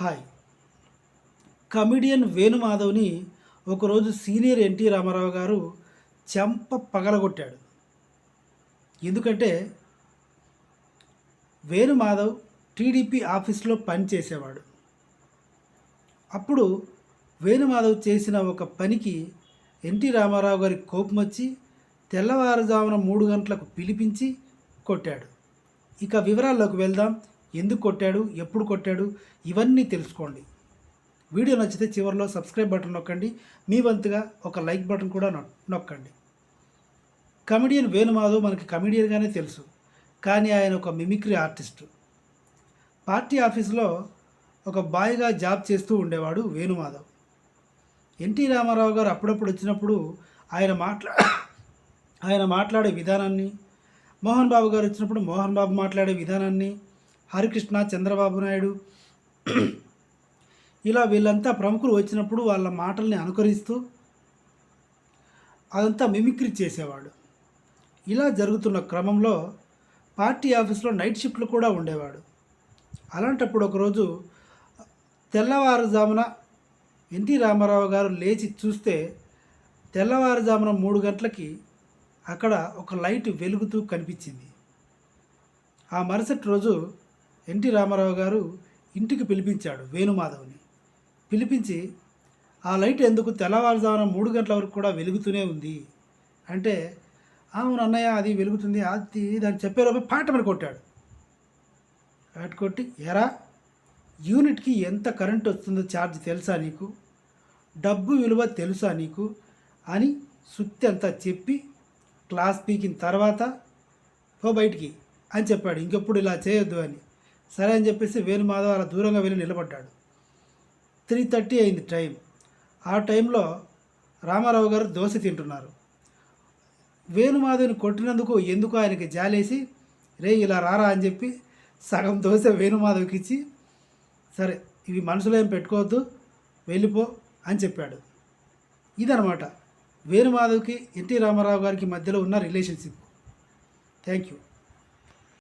Hi. Comedian వేణుమాధవ్ని ఒకరోజు senior NT Ramarao గారు చెంప పగలగొట్టాడు. ఎందుకంటే వేణుమాధవ్ టీడీపీ ఆఫీస్లో పనిచేసేవాడు అప్పుడు వేణుమాధవ్ చేసిన ఒక పనికి ఎన్టీ రామారావు గారి కోపం వచ్చి తెల్లవారుజామున మూడు గంటలకు పిలిపించి కొట్టాడు. ఇక వివరాల్లోకి వెళ్దాం. ఎందుకు కొట్టాడు ఎప్పుడు కొట్టాడు ఇవన్నీ తెలుసుకోండి. వీడియో నచ్చితే చివరిలో సబ్స్క్రైబ్ బటన్ నొక్కండి మీ వంతుగా ఒక లైక్ బటన్ కూడా నొ- నొక్కండి. కమెడియన్ వేణుమాధవ్ మనకి కమెడియన్గానే తెలుసు కానీ ఆయన ఒక మిమిక్రీ ఆర్టిస్టు. పార్టీ ఆఫీస్లో ఒక బాయ్గా జాబ్ చేస్తూ ఉండేవాడు వేణుమాధవ్. ఎన్టీ రామారావు గారు అప్పుడప్పుడు వచ్చినప్పుడు ఆయన మాట్లా ఆయన మాట్లాడే విధానాన్ని మోహన్ బాబు గారు వచ్చినప్పుడు మోహన్ బాబు మాట్లాడే విధానాన్ని హరికృష్ణ చంద్రబాబు నాయుడు. ఇలా వీళ్ళంతా ప్రముఖులు వచ్చినప్పుడు వాళ్ళ మాటల్ని అనుకరిస్తూ అదంతా మిమిక్రీ చేసేవాడు. ఇలా జరుగుతున్న క్రమంలో పార్టీ ఆఫీస్లో నైట్ షిఫ్ట్లు కూడా ఉండేవాడు. అలాంటప్పుడు ఒకరోజు తెల్లవారుజామున ఎన్టీ రామారావు గారు లేచి చూస్తే తెల్లవారుజామున మూడు గంటలకి అక్కడ ఒక లైట్ వెలుగుతూ కనిపించింది. ఆ మరుసటి రోజు ఎన్టీ రామారావు గారు ఇంటికి పిలిపించాడు వేణుమాధవ్ని. పిలిపించి ఆ లైట్ ఎందుకు తెల్లవారుజామున మూడు గంటల వరకు కూడా వెలుగుతూనే ఉంది? అంటే అవును అన్నయ్య అది వెలుగుతుంది అది దాన్ని చెప్పేలోపు పాట మీద కొట్టాడు. పాట కొట్టి ఎరా యూనిట్కి ఎంత కరెంట్ వస్తుందో ఛార్జ్ తెలుసా నీకు? డబ్బు విలువ తెలుసా నీకు? అని సుత్తి అంతా చెప్పి క్లాస్ పీకిన తర్వాత పో బయటికి అని చెప్పాడు. ఇంకెప్పుడు ఇలా చేయొద్దు అని. సరే అని చెప్పేసి వేణుమాధవ్ అలా దూరంగా వెళ్ళి నిలబడ్డాడు. త్రీ థర్టీ అయింది టైం. ఆ టైంలో రామారావు గారు దోశ తింటున్నారు. వేణుమాధవ్ని కొట్టినందుకు ఎందుకు ఆయనకి జాలేసి రే ఇలా రారా అని చెప్పి సగం దోశ వేణుమాధవ్కి ఇచ్చి సరే ఇవి మనసులో ఏం పెట్టుకోవద్దు వెళ్ళిపో అని చెప్పాడు. ఇదనమాట వేణుమాధవ్కి ఎన్టీ రామారావు గారికి మధ్యలో ఉన్న రిలేషన్షిప్. Thank you.